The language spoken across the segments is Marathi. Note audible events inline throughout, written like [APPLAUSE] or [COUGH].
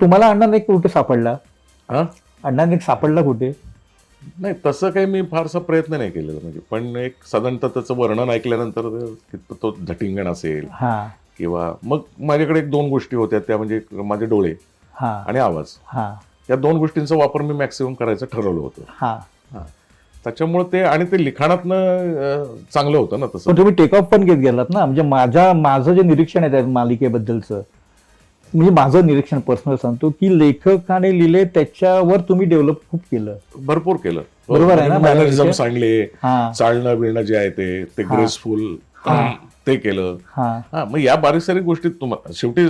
तुम्हाला अण्णा नाईक कुठे सापडला? हा? अण्णा नाईक सापडला कुठे? नाही तसं काही मी फारसा प्रयत्न नाही केलेला. म्हणजे पण एक साधारणतः त्याचं वर्णन ऐकल्यानंतर ते- तो झटिंगण असेल हा. किंवा मग माझ्याकडे एक दोन गोष्टी होत्या त्या म्हणजे माझे डोळे हा. आणि आवाज. हा. या दोन गोष्टींचा वापर मी मॅक्सिमम करायचं ठरवलं होतं. हा. हा. त्याच्यामुळे ते आणि ते लिखाणातनं अं, चांगलं होतं ना तसं. पण तुम्ही टेक ऑफ पण घेत गेलात ना? म्हणजे माझ्या माझं जे निरीक्षण आहे त्या मालिकेबद्दलचं म्हणजे माझं निरीक्षण पर्सनल सांगतो की लेखकाने लिहिले त्याच्यावर तुम्ही डेव्हलप खूप केलं भरपूर केलं बरोबर आहे ना? मॅनरिझम्स आणले हा चालणं बिळणं जे आहे ते ते. ग्रेसफुल. ते केलं. हा. हा मग या बारीक सारीक गोष्टी तुम्हाला शेवटी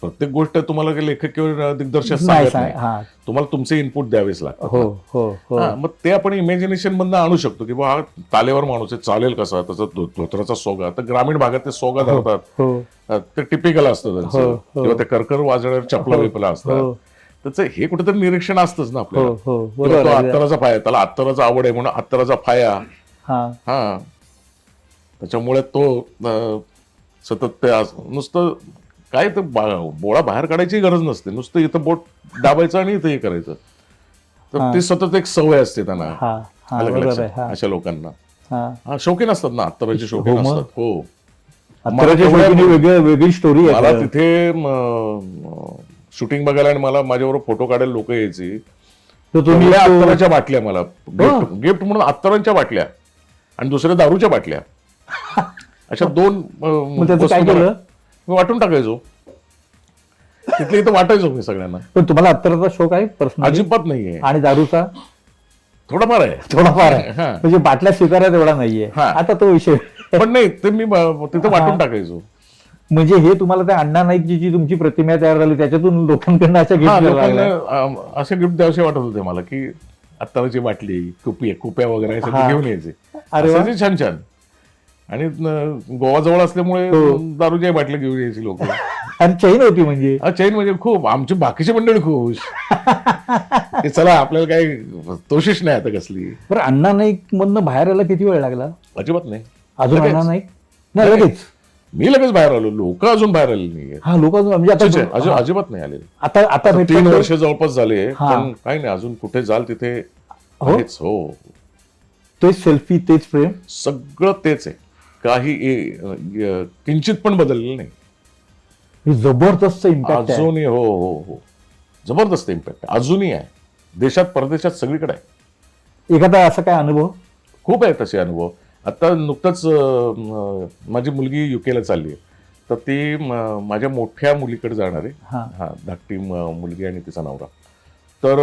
प्रत्येक गोष्ट तुम्हाला काही लेखक किंवा दिग्दर्शक सांगत सांग नाही हा. तुम्हाला तुमचे इनपुट द्यावेच लागतात. हो हो हो. हा, मग ते आपण इमॅजिनेशन मधनं आणू शकतो की हा तालेवर माणूस आहे चालेल कसा? त्याचा धोत्राचा सोगा. तर ग्रामीण भागात ते सोगा धरतात. हो. ते टिपिकल असतं हो, त्यांचं. हो. किंवा ते कर्कर वाजण्यावर चपला हो, हो असतात. त्याचं हे कुठेतरी निरीक्षण असतंच ना हो आपल्याला हो तो आहे. अत्तराचा पाया त्याला अत्तराचा आवड आहे म्हणून अत्तराचा फाया. हा. हा. त्याच्यामुळे तो सतत ते नुसतं काय तर बा- बोळा बाहेर काढायची गरज नसते. नुसतं इथं बोट दाबायचं आणि इथं हे करायचं. तर. ती सतत एक सवय असते त्यांना. अशा लोकांना. हा. शौकीन असतात ना. शौकीन हो मग. असतात. हो. शेवटी वेगळं स्टोरी मला तिथे शूटिंग बघायला आणि मला माझ्याबरोबर फोटो काढायला लोक यायची. तर तुम्ही तो- अत्तराच्या बाटल्या मला. गिफ्ट गिफ्ट म्हणून अत्तरांच्या बाटल्या आणि दुसऱ्या दारूच्या बाटल्या. अशा दोन मग त्याचं काय केलं? मी वाटून टाकायचो. तिथले इथं वाटायचो मी सगळ्यांना. पण तुम्हाला अत्तराचा शोक आहे पर्सनल अजिबात नाहीये. आणि दारूचा? थोडाफार आहे. थोडाफार आहे. हा. म्हणजे बाटल्या स्वीकारायला एवढा नाहीये. हा. आता तो विषय. पण नाही ते मी ब- तिथं वाटून. टाकायचो. म्हणजे हे तुम्हाला त्या अण्णा नाईकची जी तुमची प्रतिमा तयार झाली त्याच्यातून लोकांकडनं अशा हा, गिफ्ट असे गिफ्ट द्यावसे वाटत होते मला की अत्तराची बाटली कुपी कुप्या वगैरे हा. घेऊन यायचे. अरे वा. असायचे छान छान. आणि न- गोवा जवळ असल्यामुळे हो. दारूच्या बाटल्या घेऊन यायची लोक. [LAUGHS] आणि चैन होती म्हणजे? चैन म्हणजे खूप आमची बाकीची मंडळी खुश [LAUGHS] चला आपल्याला काही तोशिश नाही आता कसली. बरं अण्णा नाईक मधनं बाहेर यायला किती वेळ लागला? अजिबात नाही. अजून. अण्णा नाईक? नाही लगेच. मी लगेच बाहेर आलो. लोक अजून बाहेर आले नाहीये हा लोक म्हणजे अजून अजिबात नाही आले आता आता तीन वर्ष जवळपास झाले. पण काही नाही अजून कुठे जाल तिथे हो? हो. तेच सेल्फी तेच प्रेम सगळं तेच आहे. काही किंचित पण बदललेलं नाही. जबरदस्त इम्पॅक्ट अजूनही हो हो हो. जबरदस्त इम्पॅक्ट अजूनही आहे. देशात परदेशात सगळीकडे आहे. एखादा असा काय अनुभव? खूप आहे तसे अनुभव. आता नुकतंच माझी मुलगी युकेला चालली आहे. तर ती माझ्या मोठ्या मुलीकडे जाणार आहे. हा. हा धाकटी मुलगी आणि तिचा नवरा. तर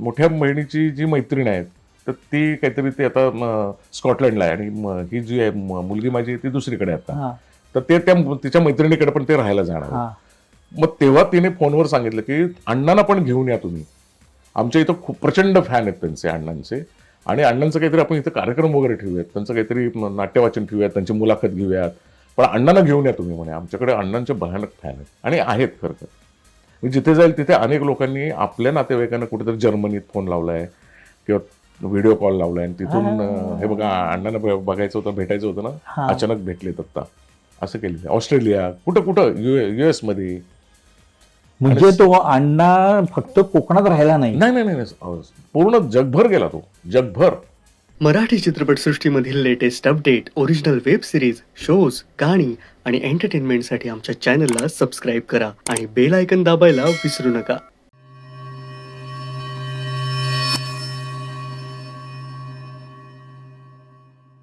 मोठ्या बहिणीची जी मैत्रीण आहे तर ती काहीतरी ती आता स्कॉटलंडला आहे. आणि ही जी आहे मुलगी माझी आहे ती दुसरीकडे आहे आता. तर ते त्या तिच्या मैत्रिणीकडे पण ते राहायला जाणार आहे. मग तेव्हा तिने फोनवर सांगितलं की अण्णांना पण घेऊन या तुम्ही. आमच्या इथं खूप प्रचंड फॅन आहेत त्यांचे अण्णांचे. आणि अण्णांचं काहीतरी आपण इथं कार्यक्रम वगैरे ठेवूयात. त्यांचं काहीतरी नाट्यवाचन ठेवूयात त्यांची मुलाखत घेऊयात. पण अण्णांना घेऊन या तुम्ही म्हणे. आमच्याकडे अण्णांचे भयानक फॅन आहेत. आणि आहेत खरं तर. मी जिथे जाईल तिथे अनेक लोकांनी आपल्या नातेवाईकांना कुठेतरी जर्मनीत फोन लावलाय. किंवा व्हिडिओ कॉल लावलाय आणि तिथून हे बघा अण्णांना बघायचं होतं भेटायचं होतं ना. अचानक भेटलेत आत्ता असं केलेलं. ऑस्ट्रेलिया कुठं कुठं? युएसमध्ये. म्हणजे तो अण्णा फक्त कोकणात राहिला नाही. नाही नाही नाही पूर्ण जगभर गेला तो. जगभर. Marathi चित्रपटसृष्टीमधील latest update original web series shows गाणी आणि एंटरटेनमेंटसाठी आमच्या चॅनलला सबस्क्राईब करा आणि बेल आयकन दाबायला विसरू नका.